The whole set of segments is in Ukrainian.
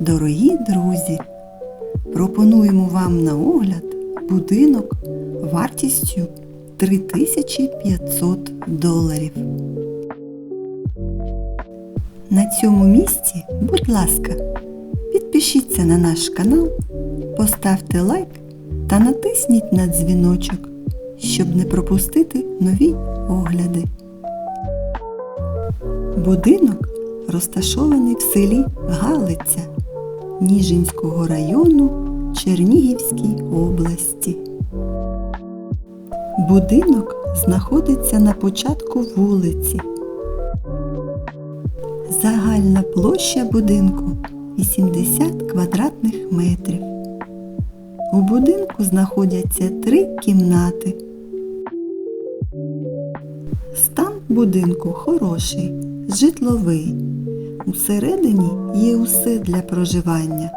Дорогі друзі, пропонуємо вам на огляд будинок вартістю 3500 доларів. На цьому місці, будь ласка, підпишіться на наш канал, поставте лайк та натисніть на дзвіночок, щоб не пропустити нові огляди. Будинок розташований в селі Галиця Ніжинського району Чернігівській області. Будинок знаходиться на початку вулиці. Загальна площа будинку 80 квадратних метрів. У будинку знаходяться три кімнати. Стан будинку хороший, житловий. Усередині є усе для проживання.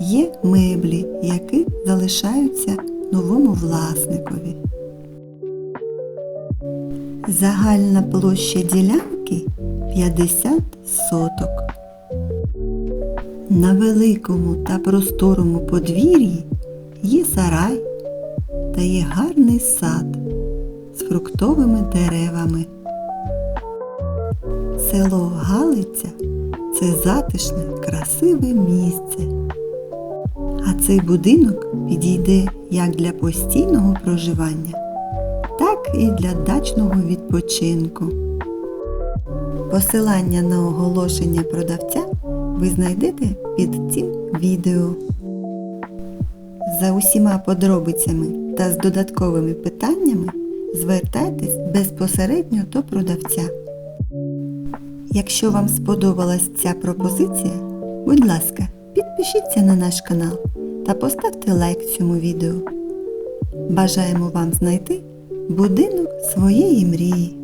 Є меблі, які залишаються новому власникові. Загальна площа ділянки 50 соток. На великому та просторому подвір'ї є сарай та є гарний сад з фруктовими деревами. Село Галиця це затишне, красиве місце. А цей будинок підійде як для постійного проживання, так і для дачного відпочинку. Посилання на оголошення продавця ви знайдете під цим відео. За усіма подробицями та з додатковими питаннями звертайтесь безпосередньо до продавця. Якщо вам сподобалась ця пропозиція, будь ласка, підпишіться на наш канал та поставте лайк цьому відео. Бажаємо вам знайти будинок своєї мрії.